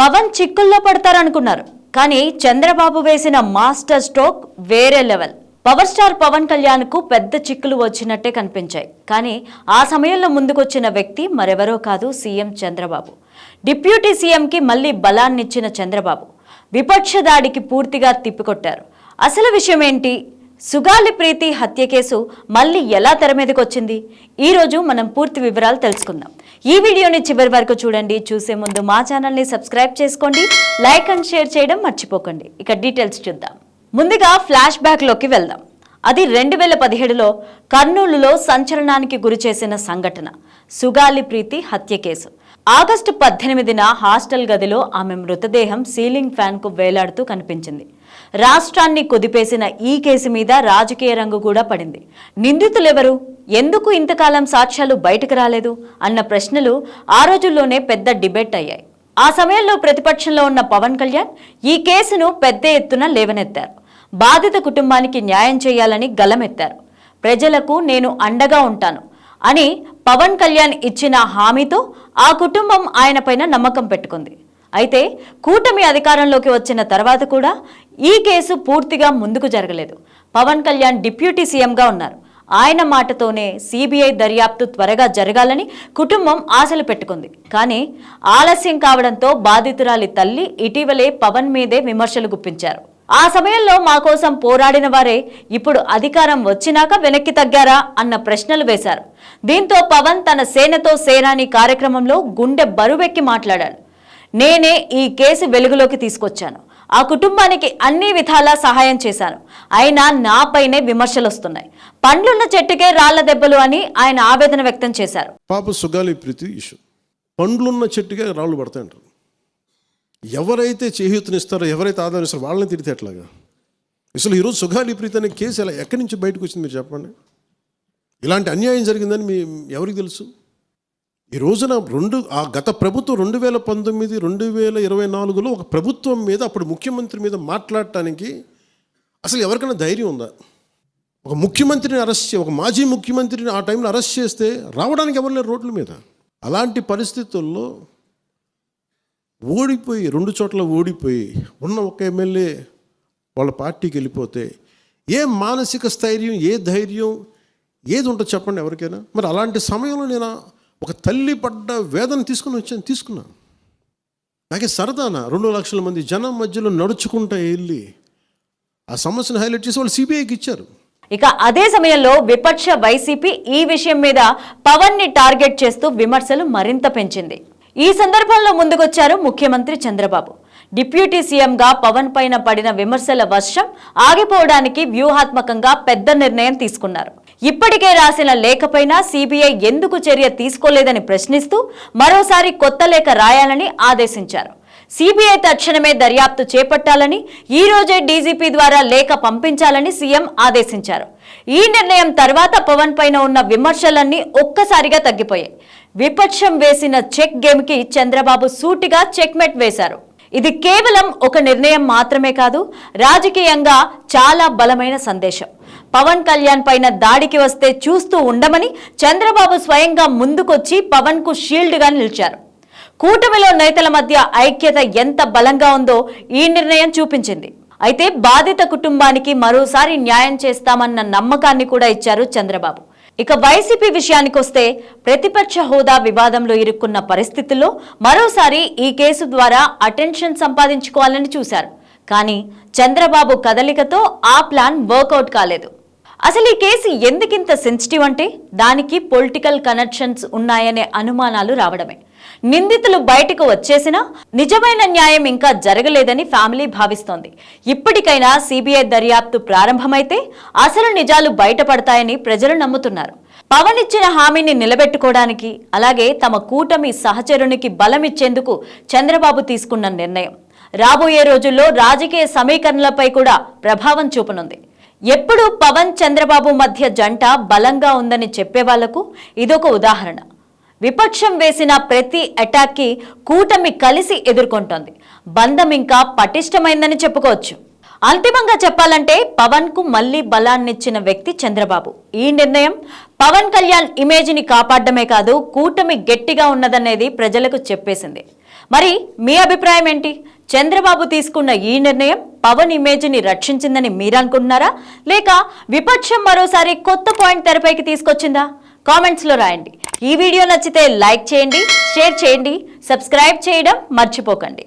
పవన్ చిక్కుల్లో పడతారనుకున్నారు. కానీ చంద్రబాబు వేసిన మాస్టర్ స్ట్రోక్ వేరే లెవెల్. పవర్ స్టార్ పవన్ కళ్యాణ్కు పెద్ద చిక్కులు వచ్చినట్టే కనిపించాయి. కానీ ఆ సమయంలో ముందుకొచ్చిన వ్యక్తి మరెవరో కాదు సీఎం చంద్రబాబు. డిప్యూటీ సీఎంకి మళ్ళీ బలాన్నిచ్చిన చంద్రబాబు. విపక్ష దాడికి పూర్తిగా తిప్పికొట్టారు. అసలు విషయం ఏంటి సుగాలి ప్రీతి హత్య కేసు మళ్ళీ ఎలా తెర మీదకి వచ్చింది ఈ రోజు మనం పూర్తి వివరాలు తెలుసుకుందాం. ఈ వీడియోని చివరి వరకు చూడండి. చూసే ముందు మా ఛానల్ని సబ్స్క్రైబ్ చేసుకోండి. లైక్ అండ్ షేర్ చేయడం మర్చిపోకండి. ఇక డీటెయిల్స్ చూద్దాం. ముందుగా ఫ్లాష్ బ్యాక్లోకి వెళ్దాం. అది రెండు వేల పదిహేడులో కర్నూలులో సంచలనానికి గురి చేసిన సంఘటన. సుగాలి ప్రీతి హత్య కేసు. ఆగస్టు పద్దెనిమిదిన హాస్టల్ గదిలో ఆమె మృతదేహం సీలింగ్ ఫ్యాన్కు వేలాడుతూ కనిపించింది. రాష్ట్రాన్ని కుదిపేసిన ఈ కేసు మీద రాజకీయ రంగు కూడా పడింది. నిందితులెవరు? ఎందుకు ఇంతకాలం సాక్ష్యాలు బయటకు రాలేదు? అన్న ప్రశ్నలు ఆ రోజుల్లోనే పెద్ద డిబేట్ అయ్యాయి. ఆ సమయంలో ప్రతిపక్షంలో ఉన్న పవన్ కళ్యాణ్ ఈ కేసును పెద్ద ఎత్తున లేవనెత్తారు. బాధిత కుటుంబానికి న్యాయం చేయాలని గలమెత్తారు. ప్రజలకు నేను అండగా ఉంటాను అని పవన్ కళ్యాణ్ ఇచ్చిన హామీతో ఆ కుటుంబం ఆయనపైన నమ్మకం పెట్టుకుంది. అయితే కూటమి అధికారంలోకి వచ్చిన తర్వాత కూడా ఈ కేసు పూర్తిగా ముందుకు జరగలేదు. పవన్ కళ్యాణ్ డిప్యూటీ సీఎంగా ఉన్నారు. ఆయన మాటతోనే సిబిఐ దర్యాప్తు త్వరగా జరగాలని కుటుంబం ఆశలు పెట్టుకుంది. కానీ ఆలస్యం కావడంతో బాధితురాలి తల్లి ఇటీవలే పవన్ మీదే విమర్శలు గుప్పించారు. ఆ సమయంలో మా కోసం పోరాడిన వారే ఇప్పుడు అధికారం వచ్చినాక వెనక్కి తగ్గారా అన్న ప్రశ్నలు వేశారు. దీంతో పవన్ తన సేనతో సేనాని కార్యక్రమంలో గుండె బరువెక్కి మాట్లాడాడు. నేనే ఈ కేసు వెలుగులోకి తీసుకొచ్చాను. ఆ కుటుంబానికి అన్ని విధాలా సహాయం చేశాను. అయినా నాపైనే విమర్శలు వస్తున్నాయి పండ్లున్న చెట్టుకే రాళ్ళ దెబ్బలు అని ఆయన ఆవేదన వ్యక్తం చేశారు. పాప సుగాలి ప్రీతి ఇష్యూ. పండ్లున్న చెట్టుకే రాళ్ళు పడతాయంటారు. ఎవరైతే చేయూతనిస్తారో ఎవరైతే ఆదరిస్తారో వాళ్ళని తిడితే ఎట్లాగా? అసలు ఈరోజు సుగాలి ప్రీతి అనే కేసు ఎలా ఎక్కడి నుంచి బయటకు వచ్చింది మీరు చెప్పండి. ఇలాంటి అన్యాయం జరిగిందని మీ ఎవరికి తెలుసు? ఈ రోజున రెండు ఆ గత ప్రభుత్వం రెండు వేల పంతొమ్మిది రెండు వేల ఇరవై నాలుగులో ఒక ప్రభుత్వం మీద అప్పుడు ముఖ్యమంత్రి మీద మాట్లాడటానికి అసలు ఎవరికైనా ధైర్యం ఉందా? ఒక ముఖ్యమంత్రిని అరెస్ట్ చే ఒక మాజీ ముఖ్యమంత్రిని ఆ టైంలో అరెస్ట్ చేస్తే రావడానికి ఎవరు లేరు రోడ్ల మీద? అలాంటి పరిస్థితుల్లో ఓడిపోయి రెండు చోట్ల ఓడిపోయి ఉన్న ఒక ఎమ్మెల్యే వాళ్ళ పార్టీకి వెళ్ళిపోతే ఏ మానసిక స్థైర్యం ఏ ధైర్యం ఏది ఉంటుంది చెప్పండి ఎవరికైనా. మరి అలాంటి సమయంలో నేను ఒక తల్లి పడ్డ వేదన తీసుకుని వచ్చాను తీసుకున్నాను. నాకే సరదానా రెండు లక్షల మంది జనం మధ్యలో నడుచుకుంటా వెళ్ళి ఆ సమస్యను హైలైట్ చేసి వాళ్ళు సిబిఐకి ఇచ్చారు. ఇక అదే సమయంలో విపక్ష వైసీపీ ఈ విషయం మీద పవన్ని టార్గెట్ చేస్తూ విమర్శలు మరింత పెంచింది. ఈ సందర్భంలో ముందుకొచ్చారు ముఖ్యమంత్రి చంద్రబాబు. డిప్యూటీ సీఎంగా పవన్ పైన పడిన విమర్శల వర్షం ఆగిపోవడానికి వ్యూహాత్మకంగా పెద్ద నిర్ణయం తీసుకున్నారు. ఇప్పటికే రాసిన లేఖపైన సిబిఐ ఎందుకు చర్య తీసుకోలేదని ప్రశ్నిస్తూ మరోసారి కొత్త లేఖ రాయాలని ఆదేశించారు. సిబిఐ తక్షణమే దర్యాప్తు చేపట్టాలని ఈ రోజే డీజీపీ ద్వారా లేఖ పంపించాలని సీఎం ఆదేశించారు. ఈ నిర్ణయం తర్వాత పవన్ పైన ఉన్న విమర్శలన్నీ ఒక్కసారిగా తగ్గిపోయాయి. విపక్షం వేసిన చెక్ గేమ్కి చంద్రబాబు సూటిగా చెక్మెట్ వేశారు. ఇది కేవలం ఒక నిర్ణయం మాత్రమే కాదు రాజకీయంగా చాలా బలమైన సందేశం. పవన్ కళ్యాణ్ పైన దాడికి వస్తే చూస్తూ ఉండమని చంద్రబాబు స్వయంగా ముందుకొచ్చి పవన్కు షీల్డ్గా నిలిచారు. కూటమిలో నేతల మధ్య ఐక్యత ఎంత బలంగా ఉందో ఈ నిర్ణయం చూపించింది. అయితే బాధిత కుటుంబానికి మరోసారి న్యాయం చేస్తామన్న నమ్మకాన్ని కూడా ఇచ్చారు చంద్రబాబు. ఇక వైసీపీ విషయానికొస్తే ప్రతిపక్ష హోదా వివాదంలో ఇరుక్కున్న పరిస్థితుల్లో మరోసారి ఈ కేసు ద్వారా అటెన్షన్ సంపాదించుకోవాలని చూశారు. కానీ చంద్రబాబు కదలికతో ఆ ప్లాన్ వర్కౌట్ కాలేదు. అసలు ఈ కేసు ఎందుకింత సెన్సిటివ్ అంటే? దానికి పొలిటికల్ కనెక్షన్స్ ఉన్నాయనే అనుమానాలు రావడమే. నిందితులు బయటకు వచ్చేసినా నిజమైన న్యాయం ఇంకా జరగలేదని ఫ్యామిలీ భావిస్తోంది. ఇప్పటికైనా సిబిఐ దర్యాప్తు ప్రారంభమైతే అసలు నిజాలు బయటపడతాయని ప్రజలు నమ్ముతున్నారు. పవన్ ఇచ్చిన హామీని నిలబెట్టుకోవడానికి అలాగే తమ కూటమి సహచరునికి బలమిచ్చేందుకు చంద్రబాబు తీసుకున్న నిర్ణయం. రాబోయే రోజుల్లో రాజకీయ సమీకరణలపై కూడా ప్రభావం చూపనుంది. ఎప్పుడు పవన్ చంద్రబాబు మధ్య జంట బలంగా ఉందని చెప్పే వాళ్ళకు ఇదొక ఉదాహరణ. విపక్షం వేసిన ప్రతి అటాక్కి కూటమి కలిసి ఎదుర్కొంటోంది. బంధం ఇంకా పటిష్టమైందని చెప్పుకోవచ్చు. అంతిమంగా చెప్పాలంటే పవన్కు మళ్ళీ బలాన్నిచ్చిన వ్యక్తి చంద్రబాబు. ఈ నిర్ణయం పవన్ కళ్యాణ్ ఇమేజ్ని కాపాడమే కాదు కూటమి గట్టిగా ఉన్నదనేది ప్రజలకు చెప్పేసింది. మరి మీ అభిప్రాయం ఏంటి? చంద్రబాబు తీసుకున్న ఈ నిర్ణయం పవన్ ఇమేజ్ని రక్షించిందని మీరు అనుకుంటున్నారా? లేక విపక్షం మరోసారి కొత్త పాయింట్ తెరపైకి తీసుకొచ్చిందా? కామెంట్స్లో రాయండి. ఈ వీడియో నచ్చితే లైక్ చేయండి షేర్ చేయండి సబ్స్క్రైబ్ చేయడం మర్చిపోకండి.